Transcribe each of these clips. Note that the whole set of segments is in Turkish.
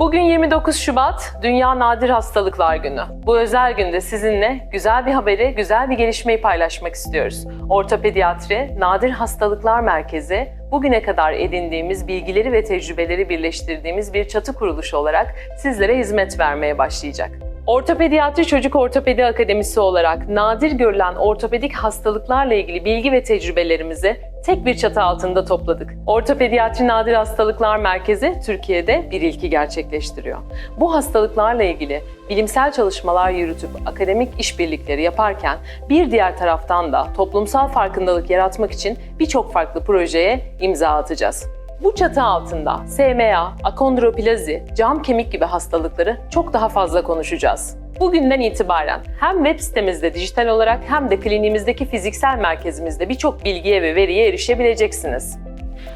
Bugün 29 Şubat, Dünya Nadir Hastalıklar Günü. Bu özel günde sizinle güzel bir haberi, güzel bir gelişmeyi paylaşmak istiyoruz. Ortopediatri, Nadir Hastalıklar Merkezi, bugüne kadar edindiğimiz bilgileri ve tecrübeleri birleştirdiğimiz bir çatı kuruluşu olarak sizlere hizmet vermeye başlayacak. Ortopediatri Çocuk Ortopedi Akademisi olarak nadir görülen ortopedik hastalıklarla ilgili bilgi ve tecrübelerimizi tek bir çatı altında topladık. Ortopediatri Nadir Hastalıklar Merkezi Türkiye'de bir ilki gerçekleştiriyor. Bu hastalıklarla ilgili bilimsel çalışmalar yürütüp akademik işbirlikleri yaparken bir diğer taraftan da toplumsal farkındalık yaratmak için birçok farklı projeye imza atacağız. Bu çatı altında SMA, akondroplazi, cam kemik gibi hastalıkları çok daha fazla konuşacağız. Bugünden itibaren hem web sitemizde dijital olarak hem de kliniğimizdeki fiziksel merkezimizde birçok bilgiye ve veriye erişebileceksiniz.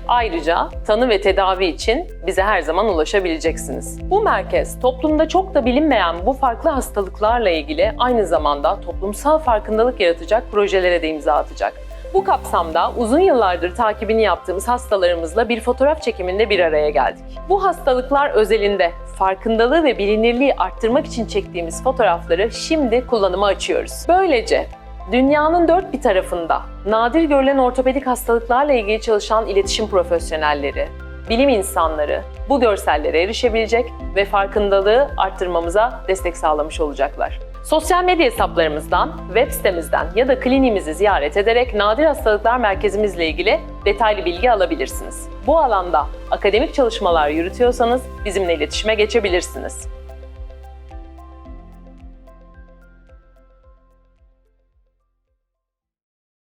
Ayrıca tanı ve tedavi için bize her zaman ulaşabileceksiniz. Bu merkez toplumda çok da bilinmeyen bu farklı hastalıklarla ilgili aynı zamanda toplumsal farkındalık yaratacak projelere de imza atacak. Bu kapsamda uzun yıllardır takibini yaptığımız hastalarımızla bir fotoğraf çekiminde bir araya geldik. Bu hastalıklar özelinde farkındalığı ve bilinirliği arttırmak için çektiğimiz fotoğrafları şimdi kullanıma açıyoruz. Böylece dünyanın dört bir tarafında nadir görülen ortopedik hastalıklarla ilgili çalışan iletişim profesyonelleri, bilim insanları bu görsellere erişebilecek ve farkındalığı arttırmamıza destek sağlamış olacaklar. Sosyal medya hesaplarımızdan, web sitemizden ya da kliniğimizi ziyaret ederek Nadir Hastalıklar Merkezimizle ilgili detaylı bilgi alabilirsiniz. Bu alanda akademik çalışmalar yürütüyorsanız bizimle iletişime geçebilirsiniz.